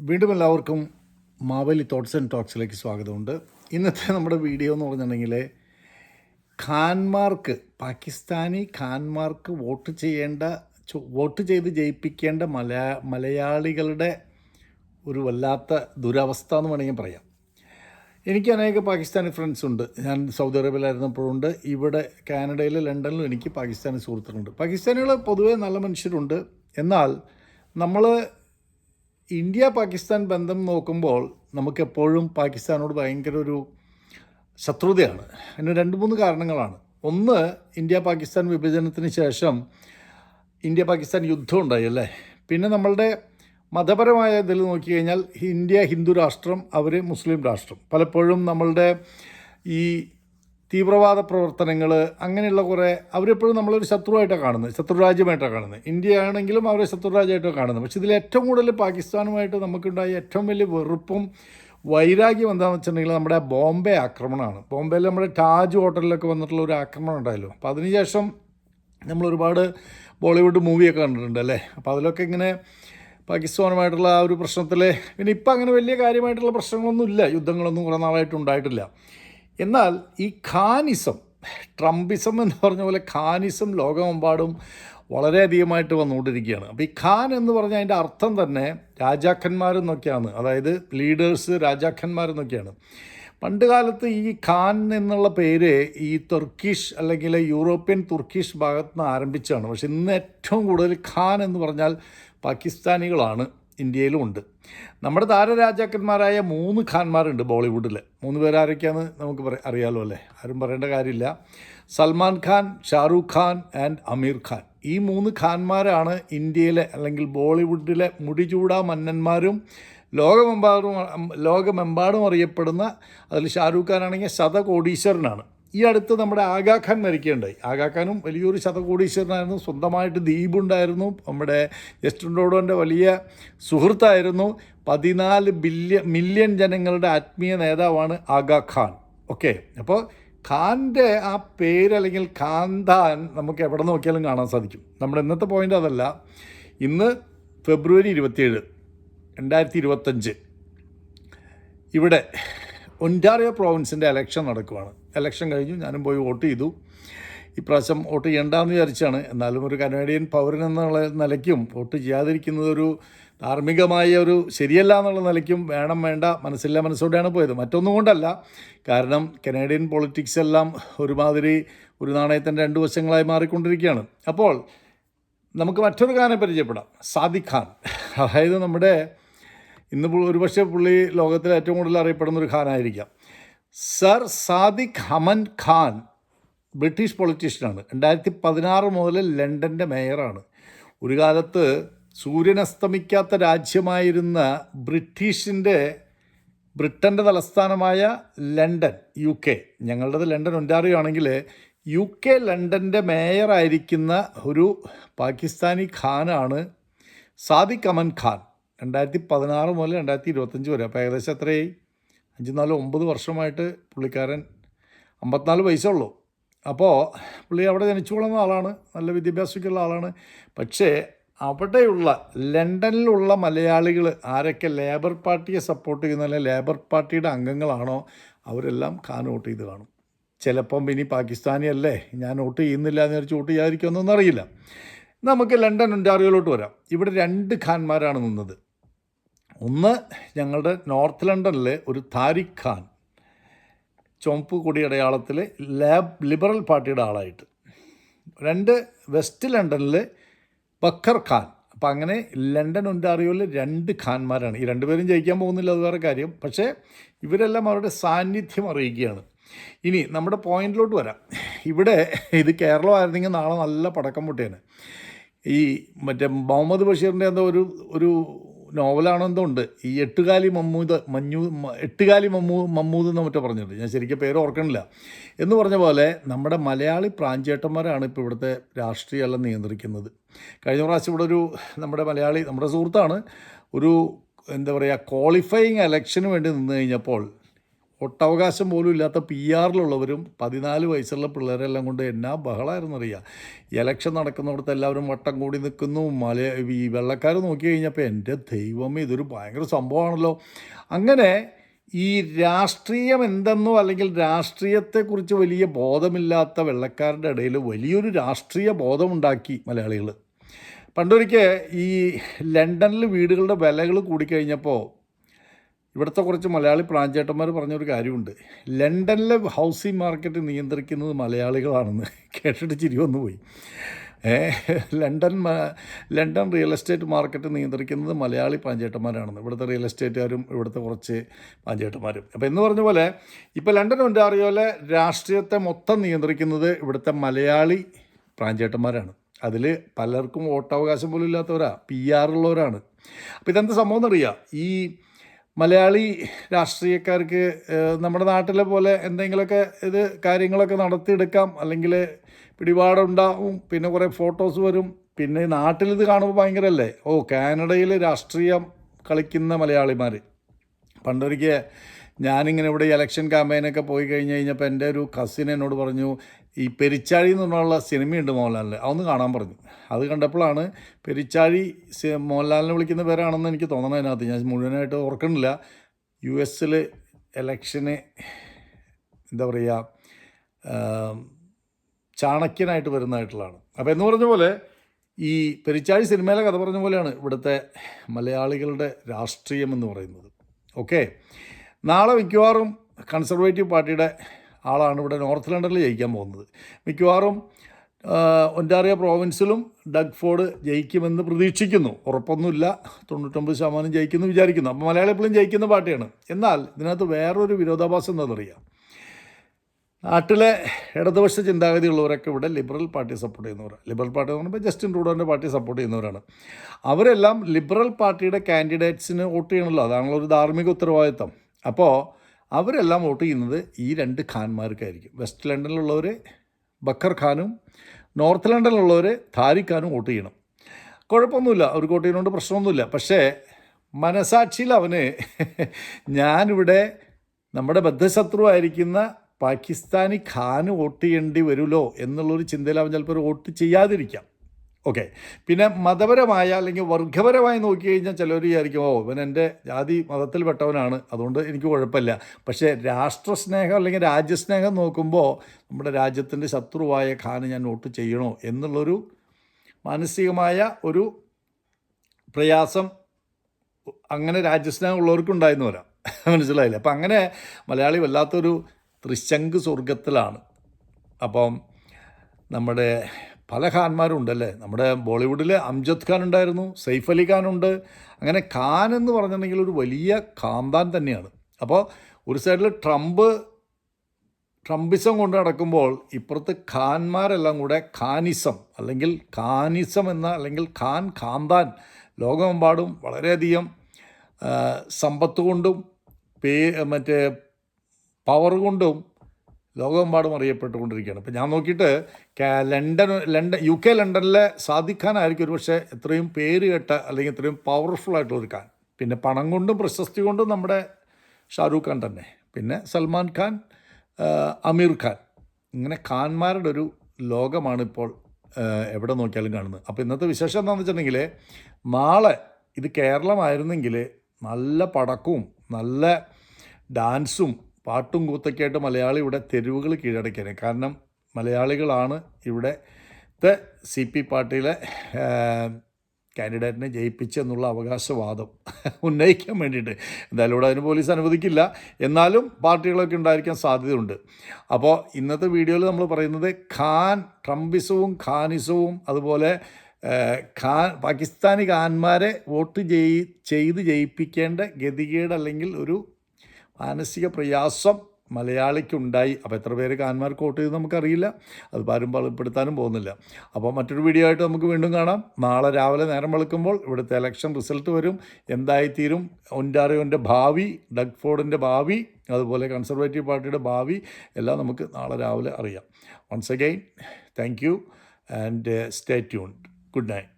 വീണ്ടും എല്ലാവർക്കും Maveli thoughts and ടോക്സിലേക്ക് സ്വാഗതമുണ്ട്. ഇന്നത്തെ നമ്മുടെ വീഡിയോ എന്ന് പറഞ്ഞിട്ടുണ്ടെങ്കിൽ ഖാൻമാർക്ക് പാകിസ്ഥാനി ഖാൻമാർക്ക് വോട്ട് ചെയ്യേണ്ട വോട്ട് ചെയ്ത് ജയിപ്പിക്കേണ്ട മലയാ മലയാളികളുടെ ഒരു വല്ലാത്ത ദുരവസ്ഥ എന്ന് വേണമെങ്കിൽ പറയാം. എനിക്ക് അനേക പാകിസ്ഥാനി ഫ്രണ്ട്സ് ഉണ്ട്. ഞാൻ സൗദി അറേബ്യയിലായിരുന്നപ്പോഴുണ്ട്. ഇവിടെ കാനഡയിൽ ലണ്ടനിലും എനിക്ക് പാകിസ്ഥാനി സുഹൃത്തുക്കളുണ്ട്. പാകിസ്ഥാനികൾ പൊതുവേ നല്ല മനുഷ്യരുണ്ട്. എന്നാൽ നമ്മൾ ഇന്ത്യ പാകിസ്ഥാൻ ബന്ധം നോക്കുമ്പോൾ നമുക്കെപ്പോഴും പാകിസ്ഥാനോട് ഭയങ്കര ഒരു ശത്രുതയാണ്. അതിന് രണ്ട് മൂന്ന് കാരണങ്ങളാണ്. ഒന്ന് ഇന്ത്യ പാകിസ്ഥാൻ വിഭജനത്തിന് ശേഷം ഇന്ത്യ പാകിസ്ഥാൻ യുദ്ധം ഉണ്ടായി അല്ലേ? പിന്നെ നമ്മളുടെ മതപരമായ ഇതിൽ നോക്കിക്കഴിഞ്ഞാൽ ഇന്ത്യ ഹിന്ദു രാഷ്ട്രം അവർ മുസ്ലിം രാഷ്ട്രം. പലപ്പോഴും നമ്മളുടെ ഈ തീവ്രവാദ പ്രവർത്തനങ്ങൾ അങ്ങനെയുള്ള കുറേ അവരെപ്പോഴും നമ്മളൊരു ശത്രുവായിട്ടാണ് കാണുന്നത് ശത്രുരാജ്യമായിട്ടാണ് കാണുന്നത്. ഇന്ത്യ ആണെങ്കിലും അവരെ ശത്രുരാജ്യമായിട്ടാണ് കാണുന്നത്. പക്ഷേ ഇതിൽ ഏറ്റവും കൂടുതൽ പാകിസ്ഥാനുമായിട്ട് നമുക്കുണ്ടായ ഏറ്റവും വലിയ വെറുപ്പും വൈരാഗ്യം എന്താണെന്ന് വെച്ചിട്ടുണ്ടെങ്കിൽ നമ്മുടെ ബോംബെ ആക്രമണമാണ്. ബോംബെയിൽ നമ്മുടെ താജ് ഹോട്ടലിലൊക്കെ വന്നിട്ടുള്ള ഒരു ആക്രമണം ഉണ്ടായല്ലോ. അപ്പോൾ അതിനുശേഷം നമ്മൾ ഒരുപാട് ബോളിവുഡ് മൂവിയൊക്കെ കണ്ടിട്ടുണ്ട് അല്ലേ? അപ്പോൾ അതിലൊക്കെ ഇങ്ങനെ പാകിസ്ഥാനുമായിട്ടുള്ള ആ ഒരു പ്രശ്നത്തിൽ പിന്നെ ഇപ്പം അങ്ങനെ വലിയ കാര്യമായിട്ടുള്ള പ്രശ്നങ്ങളൊന്നുമില്ല യുദ്ധങ്ങളൊന്നും കുറേ നാളായിട്ട് ഉണ്ടായിട്ടില്ല. എന്നാൽ ഈ ഖാനിസം ട്രംപിസം എന്ന് പറഞ്ഞ പോലെ ഖാനിസം ലോകമെമ്പാടും വളരെയധികമായിട്ട് വന്നുകൊണ്ടിരിക്കുകയാണ്. അപ്പോൾ ഈ ഖാൻ എന്ന് പറഞ്ഞാൽ അതിന്റെ അർത്ഥം തന്നെ രാജാക്കന്മാരെന്നൊക്കെയാണ് അതായത് ലീഡേഴ്സ് രാജാക്കന്മാരെന്നൊക്കെയാണ് പണ്ട് കാലത്ത് ഈ ഖാൻ എന്നുള്ള പേര് ഈ തുർക്കിഷ് അല്ലെങ്കിൽ യൂറോപ്യൻ തുർക്കിഷ് ഭാഗത്ത് നിന്ന് ആരംഭിച്ചാണ് പക്ഷെ ഇന്ന് ഏറ്റവും കൂടുതൽ ഖാൻ എന്ന് പറഞ്ഞാൽ പാകിസ്ഥാനികളാണ്. ഇന്ത്യയിലും ഉണ്ട്. നമ്മുടെ താരരാജാക്കന്മാരായ മൂന്ന് ഖാൻമാരുണ്ട് ബോളിവുഡിൽ. മൂന്ന് പേരാരൊക്കെയാന്ന് നമുക്ക് പറ അറിയാമല്ലോ അല്ലേ? ആരും പറയേണ്ട കാര്യമില്ല. സൽമാൻ ഖാൻ ഷാറൂഖ് ഖാൻ ആൻഡ് അമീർ ഖാൻ. ഈ മൂന്ന് ഖാൻമാരാണ് ഇന്ത്യയിലെ അല്ലെങ്കിൽ ബോളിവുഡിലെ മുടിചൂടാ മന്നന്മാരും ലോകമെമ്പാടും ലോകമെമ്പാടും അറിയപ്പെടുന്ന അതിൽ ഷാറൂഖ് ഖാൻ ആണെങ്കിൽ ശതകോടീശ്വരനാണ്. ഈ അടുത്ത് നമ്മുടെ ആഗാഖാൻ മരിക്കുകയുണ്ടായി ആഗാഖാനും വലിയൊരു ശതകോടീശ്വരനായിരുന്നു. സ്വന്തമായിട്ട് ദ്വീപുണ്ടായിരുന്നു നമ്മുടെ ജസ്റ്റിൻ വലിയ സുഹൃത്തായിരുന്നു. പതിനാല് ബില്യ മില്യൺ ജനങ്ങളുടെ ആത്മീയ നേതാവാണ് ആഗാഖാൻ ഓക്കെ. അപ്പോൾ ഖാന്റെ ആ പേര് അല്ലെങ്കിൽ ഖാൻദാൻ നമുക്ക് എവിടെ നോക്കിയാലും കാണാൻ സാധിക്കും. നമ്മുടെ ഇന്നത്തെ പോയിന്റ് അതല്ല. ഇന്ന് ഫെബ്രുവരി ഇരുപത്തിയേഴ് രണ്ടായിരത്തി ഇരുപത്തഞ്ച് ഇവിടെ ഒന്റാറിയോ പ്രോവിൻസിന്റെ എലക്ഷൻ നടക്കുവാണ്. ഇലക്ഷൻ കഴിഞ്ഞു. ഞാനും പോയി വോട്ട് ചെയ്തു. ഇപ്രാവശ്യം വോട്ട് ചെയ്യണ്ടെന്ന് വിചാരിച്ചാണ്. എന്നാലും ഒരു കനേഡിയൻ പൗരൻ എന്നുള്ള നിലയ്ക്കും വോട്ട് ചെയ്യാതിരിക്കുന്നത് ഒരു ധാർമ്മികമായ ഒരു ശരിയല്ല എന്നുള്ള നിലയ്ക്കും വേണം വേണ്ട മനസ്സില്ല മനസ്സോടെയാണ് പോയത്. മറ്റൊന്നും കൊണ്ടല്ല. കാരണം കനേഡിയൻ പൊളിറ്റിക്സ് എല്ലാം ഒരുമാതിരി ഒരു നാണയത്തിന്റെ രണ്ട് വശങ്ങളായി മാറിക്കൊണ്ടിരിക്കുകയാണ്. അപ്പോൾ നമുക്ക് മറ്റൊരു കാരനെ പരിചയപ്പെടാം. സാദിഖ് ഖാൻ. അതായത് നമ്മുടെ ഇന്ന് ഒരുപക്ഷെ പുള്ളി ലോകത്തിൽ ഏറ്റവും കൂടുതൽ അറിയപ്പെടുന്ന ഒരു ഖാനായിരിക്കാം. സർ സാദിഖ് ഹമൻ ഖാൻ ബ്രിട്ടീഷ് പൊളിറ്റീഷ്യനാണ്. രണ്ടായിരത്തി പതിനാറ് മുതൽ ലണ്ടന്റെ മേയറാണ്. ഒരു കാലത്ത് സൂര്യൻ അസ്തമിക്കാത്ത രാജ്യമായിരുന്ന ബ്രിട്ടീഷിന്റെ ബ്രിട്ടന്റെ തലസ്ഥാനമായ ലണ്ടൻ യു കെ ഞങ്ങളുടേത് ലണ്ടൻ ഒന്റാറിയോ ആണെങ്കിൽ യു കെ ലണ്ടന്റെ മേയറായിരിക്കുന്ന ഒരു പാകിസ്ഥാനി ഖാനാണ് സാദിഖ് അമൻ ഖാൻ. രണ്ടായിരത്തി പതിനാറ് മുതൽ രണ്ടായിരത്തി ഇരുപത്തഞ്ച് വരെ. അപ്പോൾ ഏകദേശം എത്രയായി? അഞ്ച് നാല് ഒമ്പത് വർഷമായിട്ട് പുള്ളിക്കാരൻ അമ്പത്തിനാല് വയസ്സുള്ളൂ അപ്പോൾ പുള്ളി അവിടെ ജനിച്ചു വളർന്ന ആളാണ് നല്ല വിദ്യാഭ്യാസമൊക്കെയുള്ള ആളാണ്. പക്ഷേ അവിടെയുള്ള ലണ്ടനിലുള്ള മലയാളികൾ ആരൊക്കെ ലേബർ പാർട്ടിയെ സപ്പോർട്ട് ചെയ്യുന്ന അല്ലെങ്കിൽ ലേബർ പാർട്ടിയുടെ അംഗങ്ങളാണോ അവരെല്ലാം ഖാൻ വോട്ട് ചെയ്ത് കാണും. ചിലപ്പം ഇനി പാകിസ്ഥാനി അല്ലേ ഞാൻ വോട്ട് ചെയ്യുന്നില്ല എന്ന് വിചാരിച്ച് വോട്ട് ചെയ്യാതിരിക്കുമെന്നൊന്നും അറിയില്ല. നമുക്ക് ലണ്ടൻ ഒന്റാറിയോയിലോട്ട് വരാം. ഇവിടെ രണ്ട് ഖാൻമാരാണ് നിന്നത്. ഒന്ന് ഞങ്ങളുടെ നോർത്ത് ലണ്ടനിലെ ഒരു താരിഖ് ഖാൻ ചുവപ്പ് കൊടിയടയാളത്തിൽ ലാബ് ലിബറൽ പാർട്ടിയുടെ ആളായിട്ട്. രണ്ട് വെസ്റ്റ് ലണ്ടനിലെ ബക്കർ ഖാൻ. അപ്പം അങ്ങനെ ലണ്ടൻ ഒന്റാറിയോയിൽ രണ്ട് ഖാൻമാരാണ്. ഈ രണ്ടുപേരും ജയിക്കാൻ പോകുന്നില്ല അത് വേറെ കാര്യം. പക്ഷേ ഇവരെല്ലാം അവരുടെ സാന്നിധ്യം അറിയിക്കുകയാണ്. ഇനി നമ്മുടെ പോയിന്റിലോട്ട് വരാം. ഇവിടെ ഇത് കേരളമായിരുന്നെങ്കിൽ നാളെ നല്ല പടക്കം പൊട്ടിയാണ് ഈ മറ്റേ മുഹമ്മദ് ബഷീറിന്റെ എന്തോ ഒരു ഒരു നോവലാണോ എന്തോ ഉണ്ട് ഈ എട്ടുകാലി മമ്മൂദ് മഞ്ഞു എട്ടുകാലി മമ്മൂ മമ്മൂദ് എന്ന് മറ്റോ പറഞ്ഞിട്ട് ഞാൻ ശരിക്കും പേര് ഓർക്കണില്ല. എന്ന് പറഞ്ഞ പോലെ നമ്മുടെ മലയാളി പ്രാഞ്ചേട്ടന്മാരാണ് ഇപ്പോൾ ഇവിടുത്തെ രാഷ്ട്രീയമെല്ലാം നിയന്ത്രിക്കുന്നത്. കഴിഞ്ഞ പ്രാവശ്യം ഇവിടെ ഒരു നമ്മുടെ മലയാളി നമ്മുടെ സുഹൃത്താണ് ഒരു എന്താ പറയുക ക്വാളിഫയിങ് എലക്ഷന് വേണ്ടി നിന്ന് കഴിഞ്ഞപ്പോൾ ഒട്ടവകാശം പോലും ഇല്ലാത്ത പി ആറിലുള്ളവരും പതിനാല് വയസ്സുള്ള പിള്ളേരെല്ലാം കൊണ്ട് എന്നാ ബഹളായിരുന്നറിയാം? ഇലക്ഷൻ നടക്കുന്നിടത്ത് എല്ലാവരും വട്ടം കൂടി നിൽക്കുന്നു. മല ഈ വെള്ളക്കാർ നോക്കി കഴിഞ്ഞപ്പോൾ എന്റെ ദൈവമേ ഇതൊരു ഭയങ്കര സംഭവമാണല്ലോ. അങ്ങനെ ഈ രാഷ്ട്രീയം എന്തെന്നോ അല്ലെങ്കിൽ രാഷ്ട്രീയത്തെക്കുറിച്ച് വലിയ ബോധമില്ലാത്ത വെള്ളക്കാരുടെ ഇടയിൽ വലിയൊരു രാഷ്ട്രീയ ബോധമുണ്ടാക്കി മലയാളികൾ പണ്ടൊരിക്കൽ ഈ ലണ്ടനിൽ വീടുകളുടെ വിലകൾ കൂടിക്കഴിഞ്ഞപ്പോൾ ഇവിടുത്തെ കുറച്ച് മലയാളി പ്രാഞ്ചേട്ടന്മാർ പറഞ്ഞൊരു കാര്യമുണ്ട്. ലണ്ടനിലെ ഹൗസിംഗ് മാർക്കറ്റ് നിയന്ത്രിക്കുന്നത് മലയാളികളാണെന്ന് കേട്ടിട്ട് ചിരി വന്നു പോയി. London London real estate market നിയന്ത്രിക്കുന്നത് മലയാളി പാഞ്ചേട്ടന്മാരാണെന്ന് ഇവിടുത്തെ റിയൽ എസ്റ്റേറ്റുകാരും ഇവിടുത്തെ കുറച്ച് പാഞ്ചേട്ടന്മാരും അപ്പോൾ എന്ന് പറഞ്ഞ പോലെ ഇപ്പോൾ ലണ്ടൻ ഒന്റാറിയോലെ രാഷ്ട്രീയത്തെ മൊത്തം നിയന്ത്രിക്കുന്നത് ഇവിടുത്തെ മലയാളി പ്രാഞ്ചേട്ടന്മാരാണ്. അതിൽ പലർക്കും വോട്ടവകാശം പോലും ഇല്ലാത്തവരാ പി ആറുള്ളവരാണ് അപ്പോൾ ഇതെന്ത് സംഭവം എന്നറിയാം? ഈ മലയാളി രാഷ്ട്രീയക്കാർക്ക് നമ്മുടെ നാട്ടിലെ പോലെ എന്തെങ്കിലുമൊക്കെ ഇത് കാര്യങ്ങളൊക്കെ നടത്തിയെടുക്കാം. അല്ലെങ്കിൽ പിടിപാടുണ്ടാവും പിന്നെ കുറേ ഫോട്ടോസ് വരും. പിന്നെ നാട്ടിൽ ഇത് കാണുമ്പോൾ ഭയങ്കരമല്ലേ ഓ കാനഡയിൽ രാഷ്ട്രീയം കളിക്കുന്ന മലയാളിമാർ പണ്ടൊരിക്കൽ ഞാനിങ്ങനെ ഇവിടെ ഇലക്ഷൻ ക്യാമ്പയിനൊക്കെ പോയി കഴിഞ്ഞ് കഴിഞ്ഞപ്പോൾ എന്റെ ഒരു കസിൻ എന്നോട് പറഞ്ഞു ഈ പെരിച്ചാഴി എന്ന് പറഞ്ഞുള്ള സിനിമയുണ്ട് മോഹൻലാലിന്. അതൊന്ന് കാണാൻ പറഞ്ഞു. അത് കണ്ടപ്പോഴാണ് പെരിച്ചാഴി മോഹൻലാലിനെ വിളിക്കുന്ന പേരാണെന്ന് എനിക്ക് തോന്നണം അതിനകത്ത്. ഞാൻ മുഴുവനായിട്ട് ഓർക്കണില്ല യു എസിൽ ഇലക്ഷന് എന്താ പറയുക ചാണക്യനായിട്ട് വരുന്നതായിട്ടുള്ളതാണ്. അപ്പോൾ എന്ന് പറഞ്ഞ പോലെ ഈ പെരിച്ചാഴി സിനിമയിലെ കഥ പറഞ്ഞ പോലെയാണ് ഇവിടുത്തെ മലയാളികളുടെ രാഷ്ട്രീയം എന്ന് പറയുന്നത്. ഓക്കെ? നാളെ മിക്കവാറും കൺസർവേറ്റീവ് പാർട്ടിയുടെ ആളാണ് ഇവിടെ നോർത്ത് ലണ്ടനിൽ ജയിക്കാൻ പോകുന്നത്. മിക്കവാറും ഒന്റാറിയ പ്രോവിൻസിലും ഡഗ് ഫോർഡ് ജയിക്കുമെന്ന് പ്രതീക്ഷിക്കുന്നു. ഉറപ്പൊന്നുമില്ല. തൊണ്ണൂറ്റൊമ്പത് ശതമാനം ജയിക്കുമെന്ന് വിചാരിക്കുന്നു. അപ്പോൾ മലയാളി എപ്പോഴും ജയിക്കുന്ന പാർട്ടിയാണ്. എന്നാൽ ഇതിനകത്ത് വേറൊരു വിരോധാഭാസം എന്താണെന്നറിയാം? നാട്ടിലെ ഇടതുപക്ഷ ചിന്താഗതിയുള്ളവരൊക്കെ ഇവിടെ ലിബറൽ പാർട്ടി സപ്പോർട്ട് ചെയ്യുന്നവരാണ്. ലിബറൽ പാർട്ടി എന്ന് പറയുമ്പോൾ ജസ്റ്റിൻ ട്രൂഡോന്റെ പാർട്ടി സപ്പോർട്ട് ചെയ്യുന്നവരാണ്. അവരെല്ലാം ലിബറൽ പാർട്ടിയുടെ കാൻഡിഡേറ്റ്സിന് വോട്ട് ചെയ്യണമല്ലോ. അതാണല്ലോ ഒരു ധാർമ്മിക ഉത്തരവാദിത്തം. അപ്പോൾ അവരെല്ലാം വോട്ട് ചെയ്യുന്നത് ഈ രണ്ട് ഖാൻമാർക്കായിരിക്കും. വെസ്റ്റ് ലണ്ടനിലുള്ളവർ ബക്കർ ഖാനും നോർത്ത് ലണ്ടനിലുള്ളവർ താരിഖ് ഖാനും വോട്ട് ചെയ്യണം. കുഴപ്പമൊന്നുമില്ല. അവർക്ക് വോട്ട് ചെയ്യുന്നതുകൊണ്ട് പ്രശ്നമൊന്നുമില്ല. പക്ഷേ മനസാക്ഷിയിൽ അവന് ഞാനിവിടെ നമ്മുടെ ബദ്ധശത്രുവായിരിക്കുന്ന പാകിസ്ഥാനി ഖാന് വോട്ട് ചെയ്യേണ്ടി വരുമല്ലോ എന്നുള്ളൊരു ചിന്തയിൽ അവൻ ചിലപ്പോൾ വോട്ട് ചെയ്യാതിരിക്കാം. ഓക്കെ പിന്നെ മതപരമായ അല്ലെങ്കിൽ വർഗപരമായി നോക്കി കഴിഞ്ഞാൽ ചിലർ വിചാരിക്കും ഓ ഇവൻ എന്റെ ജാതി മതത്തിൽപ്പെട്ടവനാണ് അതുകൊണ്ട് എനിക്ക് കുഴപ്പമില്ല. പക്ഷേ രാഷ്ട്രസ്നേഹം അല്ലെങ്കിൽ രാജ്യസ്നേഹം നോക്കുമ്പോൾ നമ്മുടെ രാജ്യത്തിന്റെ ശത്രുവായ ഖാന് ഞാൻ നോട്ട് ചെയ്യണോ എന്നുള്ളൊരു മാനസികമായ ഒരു പ്രയാസം അങ്ങനെ രാജ്യസ്നേഹം ഉള്ളവർക്കുണ്ടായിരുന്നു വരാം. മനസ്സിലായില്ല? അപ്പം അങ്ങനെ മലയാളി വല്ലാത്തൊരു ത്രിശങ്ക് സ്വർഗത്തിലാണ് അപ്പം നമ്മുടെ പല ഖാൻമാരുണ്ടല്ലേ? നമ്മുടെ ബോളിവുഡിൽ അംജദ് ഖാൻ ഉണ്ടായിരുന്നു സൈഫ് അലി ഖാൻ ഉണ്ട്. അങ്ങനെ ഖാൻ എന്ന് പറഞ്ഞിട്ടുണ്ടെങ്കിൽ ഒരു വലിയ ഖാന്താൻ തന്നെയാണ്. അപ്പോൾ ഒരു സൈഡിൽ ട്രംപ് ട്രംപിസം കൊണ്ട് നടക്കുമ്പോൾ ഇപ്പുറത്ത് ഖാൻമാരെല്ലാം കൂടെ ഖാനിസം അല്ലെങ്കിൽ ഖാനിസം എന്ന അല്ലെങ്കിൽ ഖാൻ ഖാന്താൻ ലോകമെമ്പാടും വളരെയധികം സമ്പത്ത് കൊണ്ടും പേ മറ്റേ പവർ കൊണ്ടും ലോകമെമ്പാടും അറിയപ്പെട്ടുകൊണ്ടിരിക്കുകയാണ്. ഇപ്പം ഞാൻ നോക്കിയിട്ട് ലണ്ടൻ ലണ്ടൻ യു കെ ലണ്ടനിലെ സാദിഖ് ഖാൻ ആയിരിക്കും ഒരു പക്ഷേ എത്രയും പേര് കേട്ട അല്ലെങ്കിൽ ഇത്രയും പവർഫുൾ ആയിട്ടുള്ള ഖാൻ. പിന്നെ പണം കൊണ്ടും പ്രശസ്തി കൊണ്ടും നമ്മുടെ ഷാരൂഖ് ഖാൻ തന്നെ. പിന്നെ സൽമാൻ ഖാൻ അമീർ ഖാൻ. ഇങ്ങനെ ഖാൻമാരുടെ ഒരു ലോകമാണ് ഇപ്പോൾ എവിടെ നോക്കിയാലും കാണുന്നത്. അപ്പോൾ ഇന്നത്തെ വിശേഷം എന്താണെന്ന് വെച്ചിട്ടുണ്ടെങ്കിൽ നാളെ ഇത് കേരളമായിരുന്നെങ്കിൽ നല്ല പടക്കവും നല്ല ഡാൻസും പാട്ടും കൂത്തൊക്കെയായിട്ട് മലയാളി ഇവിടെ തെരുവുകൾ കീഴടക്കിയത്. കാരണം മലയാളികളാണ് ഇവിടെ സി പി പാർട്ടിയിലെ കാൻഡിഡേറ്റിനെ ജയിപ്പിച്ചെന്നുള്ള അവകാശവാദം ഉന്നയിക്കാൻ വേണ്ടിയിട്ട്. എന്തായാലും ഇവിടെ അതിന് പോലീസ് അനുവദിക്കില്ല. എന്നാലും പാർട്ടികളൊക്കെ ഉണ്ടായിരിക്കാൻ സാധ്യതയുണ്ട്. അപ്പോൾ ഇന്നത്തെ വീഡിയോയിൽ നമ്മൾ പറയുന്നത് ഖാൻ ട്രംപിസവും ഖാനിസവും അതുപോലെ ഖാൻ പാകിസ്ഥാനി ഖാൻമാരെ വോട്ട് ചെയ് ചെയ്ത് ജയിപ്പിക്കേണ്ട ഗതികേട് അല്ലെങ്കിൽ ഒരു മാനസിക പ്രയാസം മലയാളിക്കുണ്ടായി. അപ്പോൾ എത്ര പേര് കാന്മാർ കോട്ട് ചെയ്ത് നമുക്കറിയില്ല. അത് ആരും വെളിപ്പെടുത്താനും പോകുന്നില്ല. അപ്പോൾ മറ്റൊരു വീഡിയോ ആയിട്ട് നമുക്ക് വീണ്ടും കാണാം. നാളെ രാവിലെ നേരം വെളുക്കുമ്പോൾ ഇവിടുത്തെ ഇലക്ഷൻ റിസൾട്ട് വരും. എന്തായിത്തീരും? ഒന്റാറിയോന്റെ ഭാവി ഡഗ് ഫോർഡിന്റെ ഭാവി അതുപോലെ കൺസർവേറ്റീവ് പാർട്ടിയുടെ ഭാവി എല്ലാം നമുക്ക് നാളെ രാവിലെ അറിയാം. Once again thank you and stay tuned good night